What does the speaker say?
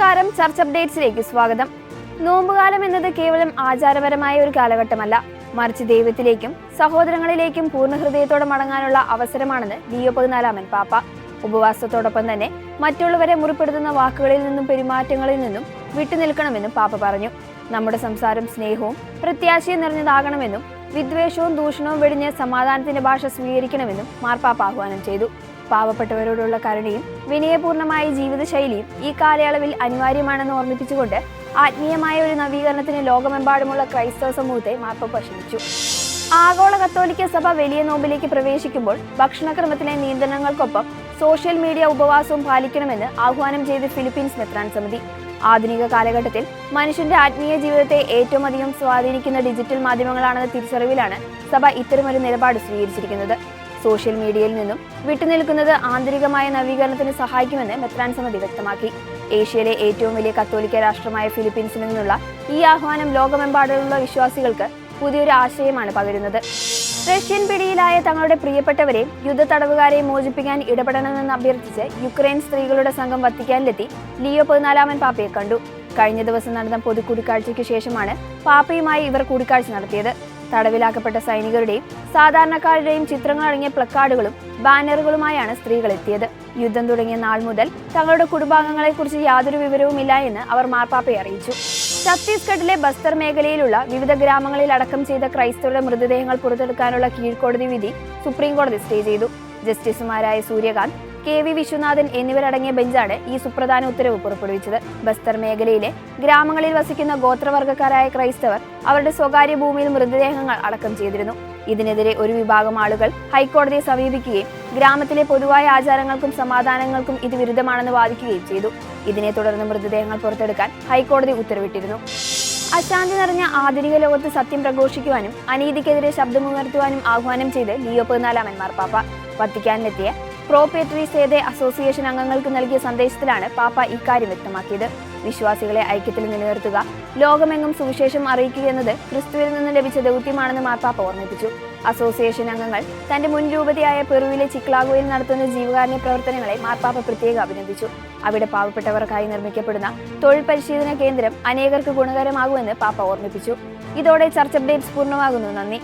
Church അപ്ഡേറ്റ്സിലേക്ക് സ്വാഗതം. നോമ്പുകാലം എന്നത് കേവലം ആചാരപരമായ ഒരു കാലഘട്ടമല്ല. മറിച്ച് ദൈവത്തിലേക്കും സഹോദരങ്ങളിലേക്കും പൂർണ ഹൃദയത്തോടെ മടങ്ങാനുള്ള അവസരമാണെന്ന് ലിയോ പതിനാലാമൻ പാപ്പ. ഉപവാസത്തോടൊപ്പം തന്നെ മറ്റുള്ളവരെ മുറിപ്പെടുത്തുന്ന വാക്കുകളിൽ നിന്നും പെരുമാറ്റങ്ങളിൽ നിന്നും വിട്ടുനിൽക്കണമെന്നും പാപ്പ പറഞ്ഞു. നമ്മുടെ സംസാരം സ്നേഹവും പ്രത്യാശയും നിറഞ്ഞതാകണമെന്നും വിദ്വേഷവും ദൂഷണവും വെടിഞ്ഞ് സമാധാനത്തിന്റെ ഭാഷ സ്വീകരിക്കണമെന്നും മാർപ്പാപ്പ ആഹ്വാനം ചെയ്തു. പാവപ്പെട്ടവരോടുള്ള കരുണയും വിനയപൂർണമായ ജീവിതശൈലിയും ഈ കാലയളവിൽ അനിവാര്യമാണെന്ന് ഓർമ്മിപ്പിച്ചുകൊണ്ട് ആത്മീയമായ ഒരു നവീകരണത്തിന് ലോകമെമ്പാടുമുള്ള ക്രൈസ്തവ സമൂഹത്തെ മാർപ്പാപ്പ ക്ഷണിച്ചു ആഗോള കത്തോലിക്ക സഭ വലിയ നോമ്പിലേക്ക് പ്രവേശിക്കുമ്പോൾ ഭക്ഷണക്രമത്തിലെ നിയന്ത്രണങ്ങൾക്കൊപ്പം സോഷ്യൽ മീഡിയ ഉപവാസവും പാലിക്കണമെന്ന് ആഹ്വാനം ചെയ്ത് ഫിലിപ്പീൻസ് മെത്രാൻ സമിതി. ആധുനിക കാലഘട്ടത്തിൽ മനുഷ്യന്റെ ആത്മീയ ജീവിതത്തെ ഏറ്റവും അധികം സ്വാധീനിക്കുന്ന ഡിജിറ്റൽ മാധ്യമങ്ങളാണെന്ന തിരിച്ചറിവിലാണ് സഭ ഇത്തരമൊരു നിലപാട് സ്വീകരിച്ചിരിക്കുന്നത്. സോഷ്യൽ മീഡിയയിൽ നിന്നും വിട്ടുനിൽക്കുന്നത് ആന്തരികമായ നവീകരണത്തിന് സഹായിക്കുമെന്ന് മെത്രാൻ സമിതി വ്യക്തമാക്കി. ഏഷ്യയിലെ ഏറ്റവും വലിയ കത്തോലിക്ക രാഷ്ട്രമായ ഫിലിപ്പീൻസിൽ നിന്നുള്ള ഈ ആഹ്വാനം ലോകമെമ്പാടുമുള്ള വിശ്വാസികൾക്ക് പുതിയൊരു ആശയമാണ് പകരുന്നത്. റഷ്യൻ പിടിയിലായ തങ്ങളുടെ പ്രിയപ്പെട്ടവരെയും യുദ്ധ തടവുകാരെയും മോചിപ്പിക്കാൻ ഇടപെടണമെന്ന് അഭ്യർത്ഥിച്ച് യുക്രൈൻ സ്ത്രീകളുടെ സംഘം വത്തിക്കാനിലെത്തി ലിയോ പതിനാലാമൻ പാപ്പയെ കണ്ടു. കഴിഞ്ഞ ദിവസം നടന്ന പൊതു കൂടിക്കാഴ്ചയ്ക്ക് ശേഷമാണ് പാപ്പയുമായി ഇവർ കൂടിക്കാഴ്ച നടത്തിയത്. തടവിലാക്കപ്പെട്ട സൈനികരുടെയും സാധാരണക്കാരുടെയും ചിത്രങ്ങൾ അടങ്ങിയ പ്ലക്കാർഡുകളും ബാനറുകളുമായാണ് സ്ത്രീകൾ എത്തിയത് യുദ്ധം തുടങ്ങിയ നാൾ മുതൽ തങ്ങളുടെ കുടുംബാംഗങ്ങളെക്കുറിച്ച് യാതൊരു വിവരവുമില്ല എന്ന് അവർ മാർപ്പാപ്പയെ അറിയിച്ചു. ഛത്തീസ്ഗഡിലെ ബസ്തർ മേഖലയിലുള്ള വിവിധ ഗ്രാമങ്ങളിൽ അടക്കം ചെയ്ത ക്രൈസ്തവരുടെ മൃതദേഹങ്ങൾ പുറത്തെടുക്കാനുള്ള കീഴ്ക്കോടതി വിധി സുപ്രീം കോടതി സ്റ്റേ ചെയ്തു. ജസ്റ്റിസുമാരായ സൂര്യകാന്ത് കെ വി വിശ്വനാഥൻ എന്നിവരടങ്ങിയ ബെഞ്ചാണ് ഈ സുപ്രധാന ഉത്തരവ് പുറപ്പെടുവിച്ചത്. ബസ്തർ മേഖലയിലെ ഗ്രാമങ്ങളിൽ വസിക്കുന്ന ഗോത്രവർഗക്കാരായ ക്രൈസ്തവർ അവരുടെ സ്വകാര്യ ഭൂമിയിൽ മൃതദേഹങ്ങൾ അടക്കം ചെയ്തിരുന്നു. ഇതിനെതിരെ ഒരു വിഭാഗം ആളുകൾ ഹൈക്കോടതിയെ സമീപിക്കുകയും ഗ്രാമത്തിലെ പൊതുവായ ആചാരങ്ങൾക്കും സമാധാനങ്ങൾക്കും ഇത് വിരുദ്ധമാണെന്ന് വാദിക്കുകയും ചെയ്തു. ഇതിനെ തുടർന്ന് മൃതദേഹങ്ങൾ പുറത്തെടുക്കാൻ ഹൈക്കോടതി ഉത്തരവിട്ടിരുന്നു. അശാന്തി നിറഞ്ഞ ആധുനിക ലോകത്ത് സത്യം പ്രഘോഷിക്കുവാനും അനീതിക്കെതിരെ ശബ്ദമുയർത്തുവാനും ആഹ്വാനം ചെയ്ത് ലിയോ പതിനാലാമൻ മാർപ്പാപ്പ വത്തിക്കാനിലെത്തിയ പ്രോ സേതെ അസോസിയേഷൻ അംഗങ്ങൾക്ക് നൽകിയ സന്ദേശത്തിലാണ് പാപ്പ ഇക്കാര്യം വ്യക്തമാക്കിയത്. വിശ്വാസികളെ ഐക്യത്തിൽ നിലനിർത്തുക ലോകമെങ്ങും സുവിശേഷം അറിയിക്കുക എന്നത് ക്രിസ്തുവിൽ നിന്ന് ലഭിച്ച ദൗത്യമാണെന്ന് മാർപ്പാപ്പ ഓർമ്മിപ്പിച്ചു. അസോസിയേഷൻ അംഗങ്ങൾ തന്റെ മുൻ രൂപതയായ പെറുവിലെ ചിക്ലാഗോയിൽ നടത്തുന്ന ജീവകാരുണ്യ പ്രവർത്തനങ്ങളെ മാർപ്പാപ്പ പ്രത്യേകം അഭിനന്ദിച്ചു. അവിടെ പാവപ്പെട്ടവർക്കായി നിർമ്മിക്കപ്പെടുന്ന തൊഴിൽ പരിശീലന കേന്ദ്രം അനേകർക്ക് ഗുണകരമാകുമെന്ന് പാപ്പ ഓർമ്മിപ്പിച്ചു. ഇതോടെ ചർച്ച അപ്ഡേറ്റ്സ് പൂർണമാകുന്നു. നന്ദി.